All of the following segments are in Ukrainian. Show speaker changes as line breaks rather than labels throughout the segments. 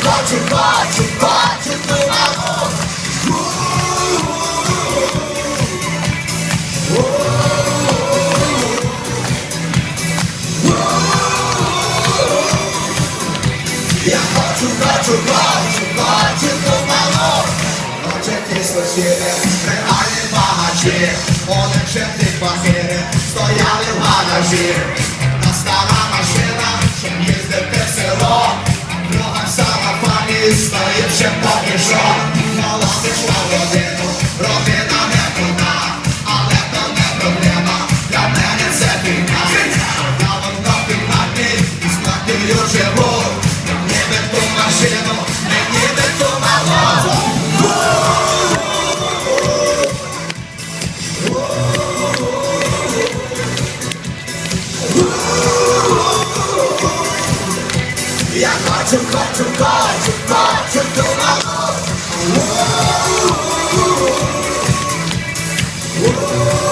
Хочу, хочу, хочу туману. Я хочу, хочу, хочу, хочу туману. Очі кисло сіре, реальні багачі, вони чим тих стояли в гаражі. живу, ніби ту машину, мені би ту мало. Я хочу, хочу, хочу, хочу ту малу. Whoa!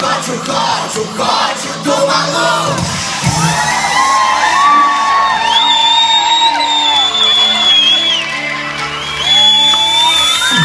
хочу, хочу, хочу ту малу.